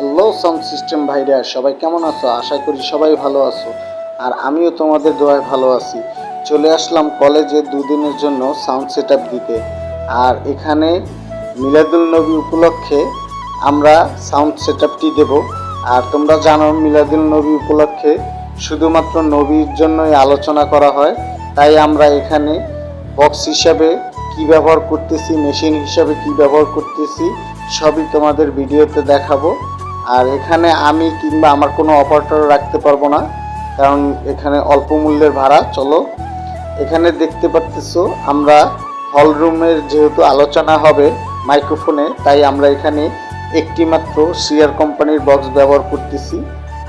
Hello sound system ভাইরা, সবাই কেমন আছো? আশা করি সবাই ভালো আছো। আর আমিও তোমাদের দোয়ায় ভালো আছি। চলে আসলাম কলেজে দুদিনের জন্য সাউন্ড সেট দিতে। আর এখানে মিলাদুল নবী উপলক্ষে আমরা সাউন্ড সেট আপটি দেবো। আর তোমরা জানো, মিলাদুল নবী উপলক্ষে শুধুমাত্র নবীর জন্যই আলোচনা করা হয়। তাই আমরা এখানে বক্স হিসাবে কি ব্যবহার করতেছি মেশিন হিসাবে কি ব্যবহার করতেছি, সবই তোমাদের ভিডিওতে দেখাবো। আর এখানে আমি কিংবা আমার কোনো অপারেটর রাখতে পারব না, কারণ এখানে অল্প মূল্যের ভাড়া, চলো। এখানে দেখতে পারতেছো আমরা হল রুমের যেহেতু আলোচনা হবে মাইক্রোফোনে তাই আমরা এখানে একটি মাত্র সিআর কোম্পানির বক্স ব্যবহার করতেছি।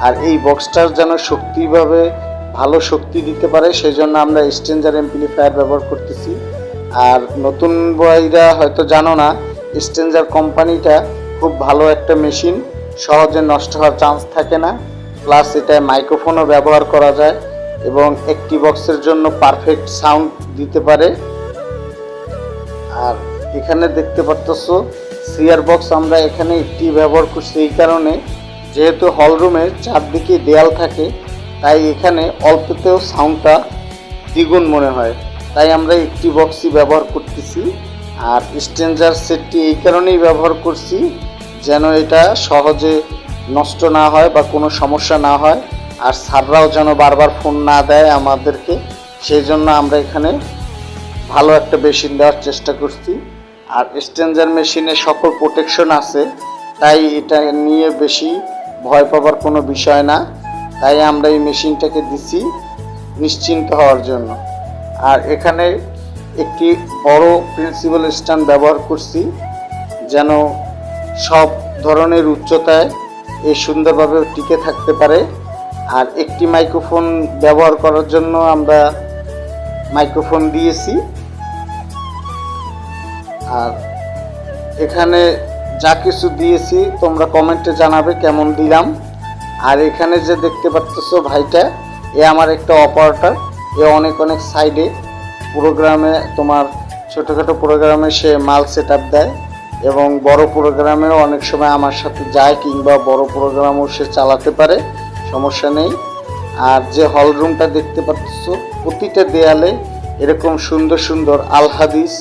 আর এই বক্সটার যেন শক্তিভাবে ভালো শক্তি দিতে পারে সেই জন্য আমরা স্ট্রেঞ্জার এমপ্লিফায়ার ব্যবহার করতেছি। আর নতুন বয়রা হয়তো জানো না স্ট্রেঞ্জার কোম্পানিটা খুব ভালো একটা মেশিন সহজে নষ্ট হওয়ার চান্স থাকে না। প্লাস এটায় মাইক্রোফোনও ব্যবহার করা যায় এবং একটি বক্সের জন্য পারফেক্ট সাউন্ড দিতে পারে। আর এখানে দেখতে পারতেছো সিআর বক্স আমরা এখানে একটি ব্যবহার করছি এই কারণে। যেহেতু হল রুমের চারদিকে দেয়াল থাকে, তাই এখানে অল্পতেও সাউন্ডটা দ্বিগুণ মনে হয়। তাই আমরা একটি বক্সই ব্যবহার করতেছি। আর স্ট্রেঞ্জার সেটটি এই কারণেই ব্যবহার করছি যেন এটা সহজে নষ্ট না হয় বা কোনো সমস্যা না হয়, আর স্যাররাও যেন বারবার ফোন না দেয় আমাদেরকে, সেই জন্য আমরা এখানে ভালো একটা মেশিন দেওয়ার চেষ্টা করছি। আর স্ট্রেঞ্জার মেশিনে সকল প্রোটেকশন আছে, তাই এটা নিয়ে বেশি ভয় পাবার কোনো বিষয় না। তাই আমরা এই মেশিনটাকে দিছি নিশ্চিন্ত হওয়ার জন্য। আর এখানে একটি বড় প্রিন্সিপাল স্ট্যান্ড ব্যবহার করছি, যেন সব ধরনের উচ্চতায় এ সুন্দরভাবে টিকে থাকতে পারে। আর একটি মাইক্রোফোন ব্যবহার করার জন্য আমরা মাইক্রোফোন দিয়েছি। আর এখানে যা কিছু দিয়েছি, তোমরা কমেন্টে জানাবে কেমন দিলাম। আর এখানে যে দেখতে পাচ্ছ ভাইটা, এ আমার একটা অপারেটর। এ অনেক অনেক সাইডে প্রোগ্রামে তোমার ছোটোখাটো প্রোগ্রামে সে মাল সেট আপ দেয়। এবং বড় প্রোগ্রামেও অনেক সময় আমার সাথে যায় কিংবা বড় প্রোগ্রামও সে চালাতে পারে, সমস্যা নেই। আর যে হল রুমটা দেখতে পাচ্ছ, প্রতিটা দেয়ালে এরকম সুন্দর সুন্দর আল হাদিস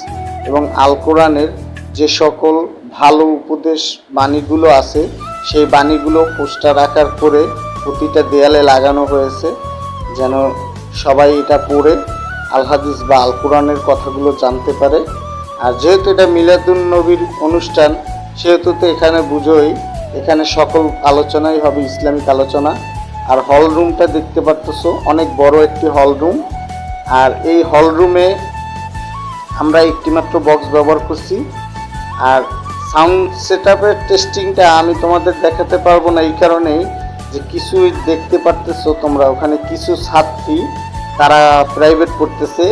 এবং আল কোরআনের যে সকল ভালো উপদেশ বাণীগুলো আছে, সেই বাণীগুলো পোস্টার আকার করে প্রতিটা দেয়ালে লাগানো হয়েছে, যেন সবাই এটা পড়ে আল হাদিস বা আল কোরআনের কথাগুলো জানতে পারে। আর যেহেতু এটা মিলাদুন নবীর অনুষ্ঠান, সেহেতু তো এখানে বুঝোই, এখানে সকল আলোচনাই হবে ইসলামিক আলোচনা। আর হল রুমটা দেখতে পারতেছো, অনেক বড় একটি হল রুম। আর এই হল রুমে আমরা একটিমাত্র বক্স ব্যবহার করছি। আর সাউন্ড সেট আপের টেস্টিংটা আমি তোমাদের দেখাতে পারব না এই কারণেই যে কিছুই দেখতে পারতেছো তোমরা। ওখানে কিছু ছাত্রী, তারা প্রাইভেট পড়তেছে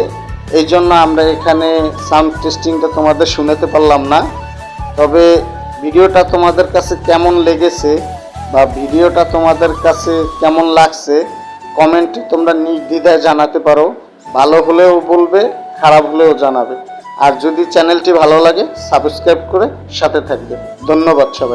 এই জন্য আমরা এখানে সাউন্ড টেস্টিংটা তোমাদের শোনাতে পারলাম না। তবে ভিডিওটা তোমাদের কাছে কেমন লেগেছে বা ভিডিওটা তোমাদের কাছে কেমন লাগছে কমেন্টে তোমরা নির্দ্বিধায় জানাতে পারো। ভালো হলেও বলবে, খারাপ হলেও জানাবে। আর যদি চ্যানেলটি ভালো লাগে সাবস্ক্রাইব করে সাথে থাকবে। ধন্যবাদ সবাই